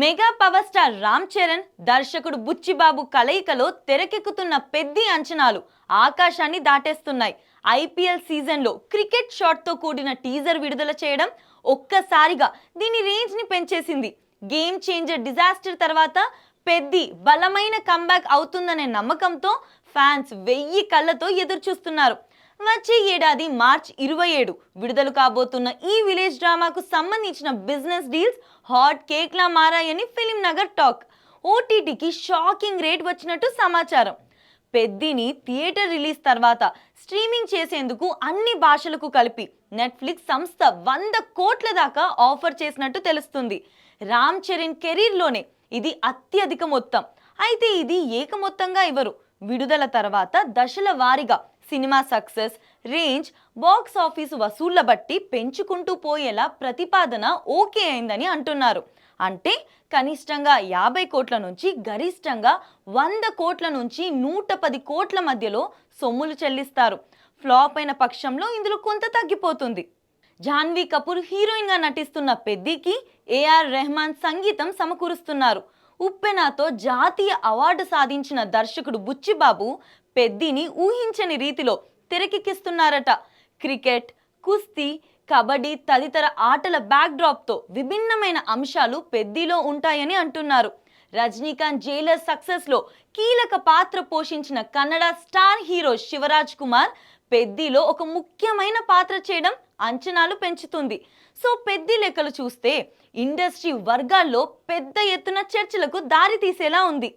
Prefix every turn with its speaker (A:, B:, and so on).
A: Mega power star Ram Charan దర్శకుడు బుచ్చిబాబు కలయికలో తెరకెక్కుతున్న పెద్ది అంచనాలు ఆకాశాన్ని దాటేస్తున్నాయి. ఐపీఎల్ సీజన్లో క్రికెట్ షాట్తో కూడిన టీజర్ విడుదల చేయడం ఒక్కసారిగా దీని రేంజ్ని పెంచేసింది. గేమ్ చేంజర్ డిజాస్టర్ తర్వాత పెద్ది బలమైన కంబ్యాక్ అవుతుందనే నమ్మకంతో ఫ్యాన్స్ వెయ్యి కళ్ళతో ఎదురు చూస్తున్నారు వచ్చే ఏడాది మార్చ్ ఇరవై ఏడు విడుదల కాబోతున్న ఈ విలేజ్ డ్రామాకు సంబంధించిన బిజినెస్ డీల్స్ హాట్ కేక్లా మారాయని ఫిలిం నగర్ టాక్. ఓటీటీకి షాకింగ్ రేట్ వచ్చినట్టు సమాచారం. పెద్దిని థియేటర్ రిలీజ్ తర్వాత స్ట్రీమింగ్ చేసేందుకు అన్ని భాషలకు కలిపి నెట్ఫ్లిక్స్ సంస్థ వంద కోట్ల దాకా ఆఫర్ చేసినట్టు తెలుస్తుంది. రామ్ చరణ్ కెరీర్లోనే ఇది అత్యధిక మొత్తం. అయితే ఇది ఏకమొత్తంగా ఇవ్వరు. విడుదల తర్వాత దశల వారీగా cinema success range box office వసూళ్ళ బట్టి పెంచుకుంటూ పోయేలా ప్రతిపాదన ఓకే అయిందని అంటున్నారు. అంటే కనిష్టంగా యాభై కోట్ల నుంచి గరిష్టంగా వంద కోట్ల నుంచి నూట పది కోట్ల మధ్యలో సొమ్ములు చెల్లిస్తారు. ఫ్లాప్ అయిన పక్షంలో ఇందులో కొంత తగ్గిపోతుంది. జాన్వీ కపూర్ హీరోయిన్గా నటిస్తున్న పెద్దికి ఏఆర్ రెహమాన్ సంగీతం సమకూరుస్తున్నారు. ఉప్పెనతో జాతీయ అవార్డు సాధించిన దర్శకుడు బుచ్చిబాబు పెద్దిని ఊహించని రీతిలో తెరకెక్కిస్తున్నారట. క్రికెట్ కుస్తీ కబడ్డీ తదితర ఆటల బ్యాక్డ్రాప్తో విభిన్నమైన అంశాలు పెద్దిలో ఉంటాయని అంటున్నారు. రజనీకాంత్ జైలర్ సక్సెస్లో కీలక పాత్ర పోషించిన కన్నడ స్టార్ హీరో శివరాజ్ కుమార్ పెద్దిలో ఒక ముఖ్యమైన పాత్ర చేయడం అంచనాలు పెంచుతుంది. సో పెద్ది లెక్కలు చూస్తే ఇండస్ట్రీ వర్గాల్లో పెద్ద ఎత్తున చర్చలకు దారి తీసేలా ఉంది.